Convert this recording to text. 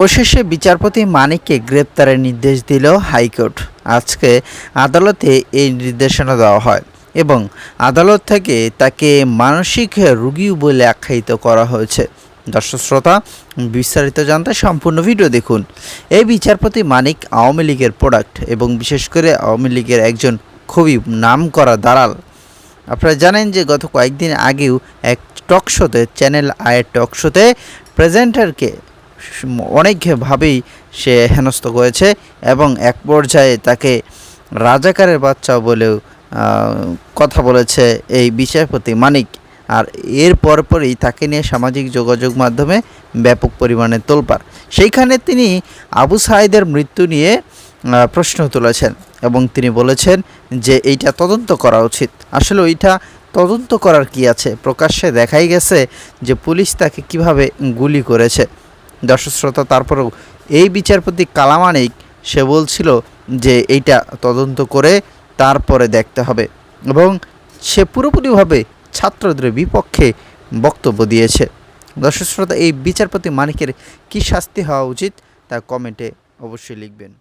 অবশেষে বিচারপতি মানিককে গ্রেপ্তারের নির্দেশ দিল হাইকোর্ট। আজকে আদালতে এই নির্দেশনা দেওয়া হয় এবং আদালত থেকে তাকে মানসিক রোগী বলে আখ্যায়িত করা হয়েছে। দর্শক শ্রোতা, বিস্তারিত জানতে সম্পূর্ণ ভিডিও দেখুন। এই বিচারপতি মানিক আওয়ামী লীগের প্রোডাক্ট এবং বিশেষ করে আওয়ামী লীগের একজন খুবই নামকরা দালাল। আপনারা জানেন যে গত কয়েকদিন আগেও এক টক শোতে, চ্যানেল আয়ের টক শোতে প্রেজেন্টারকে অনেকভাবেই সে হেনস্থ করেছে এবং এক পর্যায়ে তাকে রাজাকারের বাচ্চা বলেও কথা বলেছে এই বিচারপতি মানিক। আর এর পরপরই তাকে নিয়ে সামাজিক যোগাযোগ মাধ্যমে ব্যাপক পরিমাণে তোলপাড়। সেইখানে তিনি আবু সাইদের মৃত্যু নিয়ে প্রশ্ন তুলেছেন এবং তিনি বলেছেন যে এইটা তদন্ত করা উচিত। আসলে ওইটা তদন্ত করার কি আছে? প্রকাশ্যে দেখাই গেছে যে পুলিশ তাকে কীভাবে গুলি করেছে। দর্শক শ্রোতা, তারপরেও এই বিচারপতি কালামানিক, সে বলছিল যে এইটা তদন্ত করে তারপরে দেখতে হবে এবং সে পুরোপুরিভাবে ছাত্রদের বিপক্ষে বক্তব্য দিয়েছে। দর্শক শ্রোতা, এই বিচারপতি মানিকের কী শাস্তি হওয়া উচিত তা কমেন্টে অবশ্যই লিখবেন।